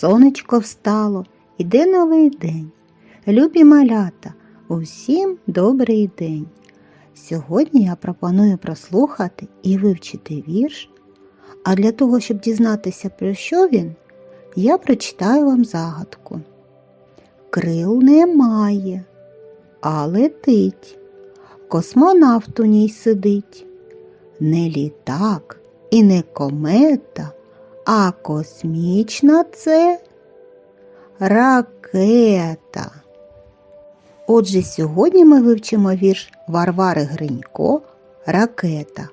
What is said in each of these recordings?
сонечко встало, іде новий день. Любі малята, усім добрий день. Сьогодні я пропоную прослухати і вивчити вірш. А для того, щоб дізнатися, про що він, я прочитаю вам загадку. Крил немає, а летить. Космонавт у ній сидить. Не літак і не комета, а космічна це ракета. Отже, сьогодні ми вивчимо вірш Варвари Гринько Ракета.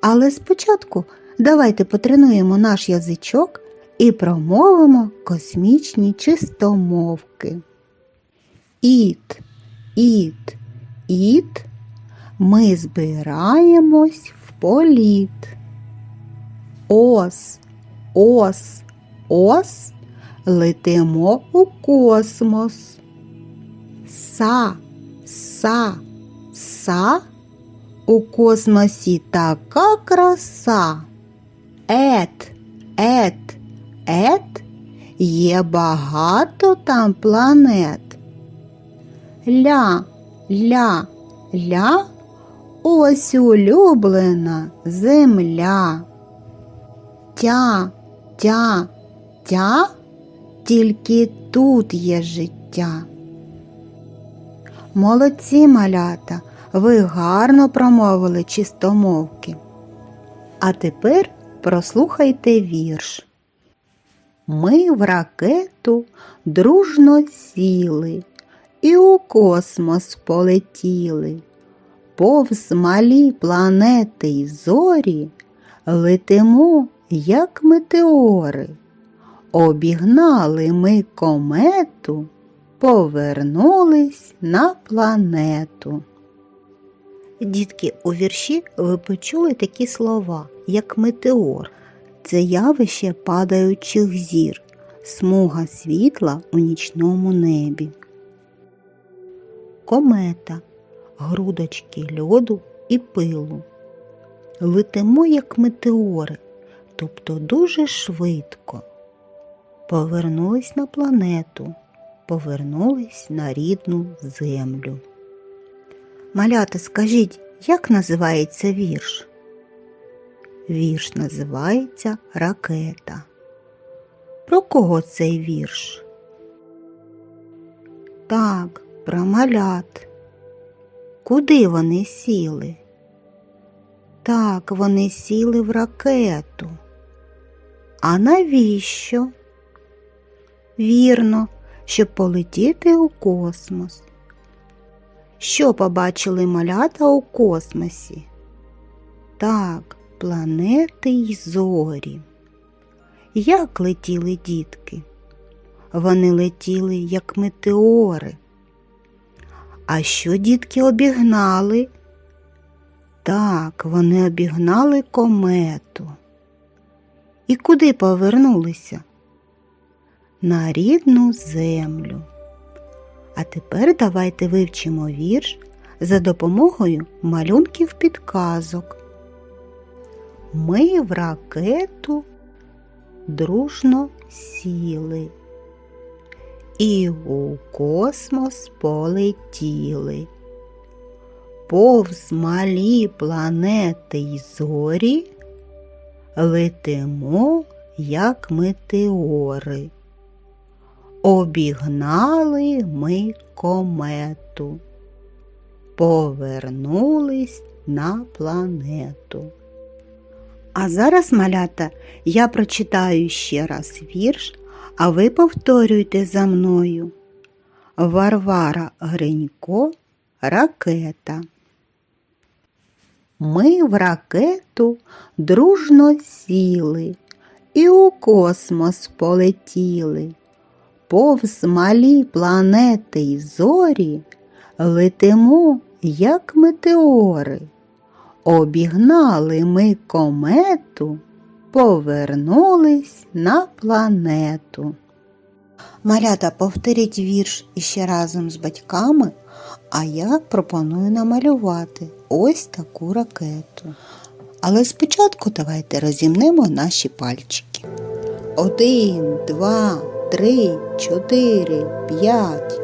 Але спочатку давайте потренуємо наш язичок і промовимо космічні чистомовки. Іт, іт, іт, ми збираємось в політ. Ос, ос, ос, летимо у космос. Са, са, са, у космосі така краса. Ет, ет, ет, є багато там планет. Ля, ля, ля, ось улюблена земля. Тя, тя, тя, тільки тут є життя. Молодці малята, ви гарно промовили чистомовки. А тепер прослухайте вірш. Ми в ракету дружно сіли і у космос полетіли. Повз малі планети й зорі летимо, як метеори. Обігнали ми комету, повернулись на планету. Дітки, у вірші ви почули такі слова, як метеор. Це явище падаючих зір, смуга світла у нічному небі. Комета, грудочки льоду і пилу. Летимо, як метеори, тобто дуже швидко. Повернулись на планету, повернулись на рідну землю. Малята, скажіть, як називається вірш? Вірш називається Ракета. Про кого цей вірш? Так, про малят. Куди вони сіли? Так, вони сіли в ракету. А навіщо? Вірно, щоб полетіти у космос. Що побачили малята у космосі? Так, планети й зорі. Як летіли дітки? Вони летіли, як метеори. А що дітки обігнали? Так, вони обігнали комету. І куди повернулися? На рідну землю. А тепер давайте вивчимо вірш за допомогою малюнків підказок. Ми в ракету дружно сіли і у космос полетіли. Повз малі планети й зорі летимо, як метеори. Обігнали ми комету, повернулись на планету. А зараз, малята, я прочитаю ще раз вірш, а ви повторюйте за мною. Варвара Гринько Ракета. Ми в ракету дружно сіли і у космос полетіли. Повз малі планети й зорі летимо, як метеори. Обігнали ми комету, повернулись на планету. Малята, повторіть вірш іще разом з батьками, а я пропоную намалювати ось таку ракету. Але спочатку давайте розімнемо наші пальчики. Один, два, три, чотири, п'ять.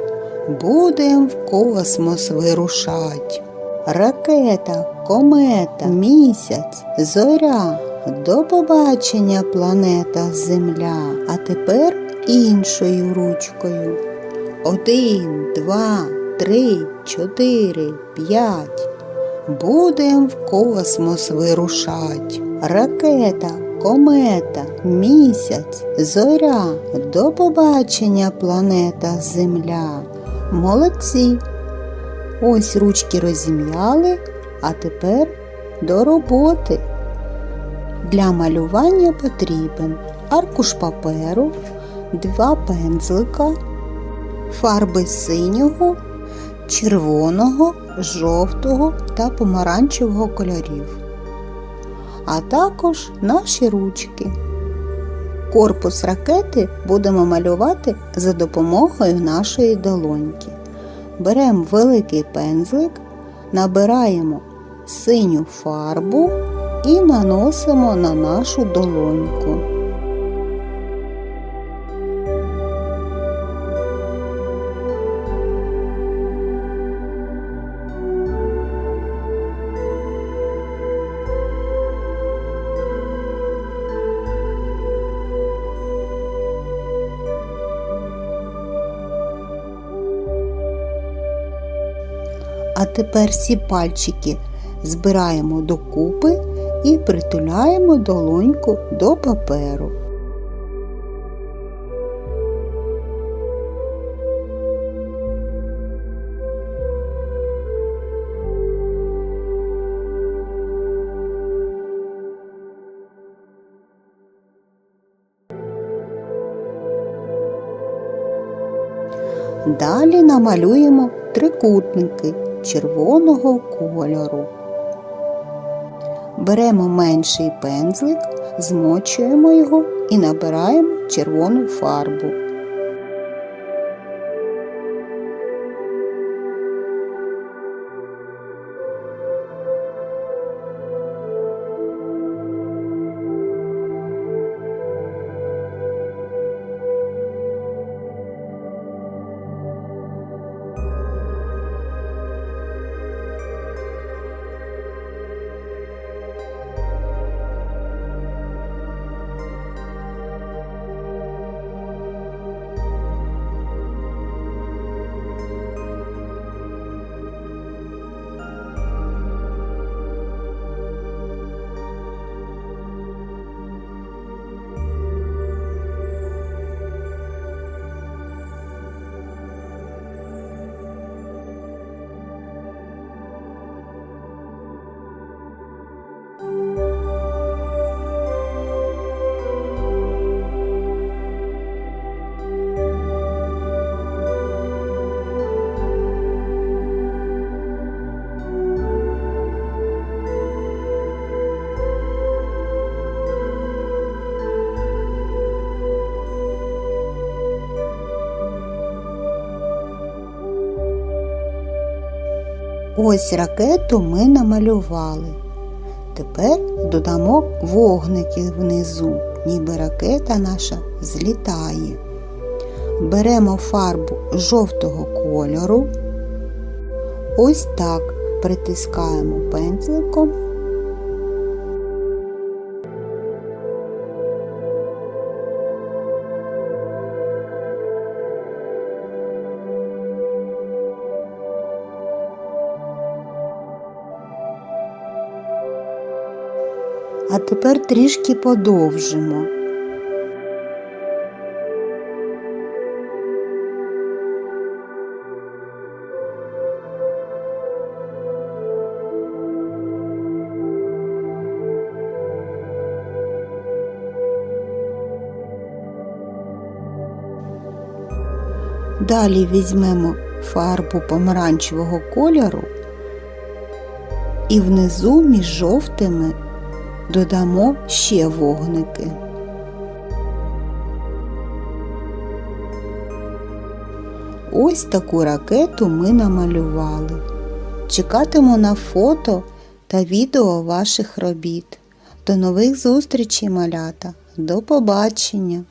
Будем в космос вирушать. Ракета, комета, місяць, зоря. До побачення, планета Земля. А тепер іншою ручкою. Один, два, три, чотири, п'ять. Будем в космос вирушать. Ракета, комета, місяць, зоря. До побачення, планета Земля. Молодці. Ось ручки розім'яли, а тепер до роботи. Для малювання потрібен аркуш паперу, два пензлика, фарби синього, червоного, жовтого та помаранчевого кольорів, а також наші ручки. Корпус ракети будемо малювати за допомогою нашої долоньки. Беремо великий пензлик, набираємо синю фарбу і наносимо на нашу долоньку. А тепер всі пальчики збираємо докупи і притуляємо долоньку до паперу. Далі намалюємо трикутники червоного кольору. Беремо менший пензлик, змочуємо його і набираємо червону фарбу. Ось ракету ми намалювали. Тепер додамо вогники внизу, ніби ракета наша злітає. Беремо фарбу жовтого кольору. Ось так притискаємо пензликом. А тепер трішки подовжимо. Далі візьмемо фарбу помаранчевого кольору і внизу між жовтими додамо ще вогники. Ось таку ракету ми намалювали. Чекатиму на фото та відео ваших робіт. До нових зустрічей, малята! До побачення!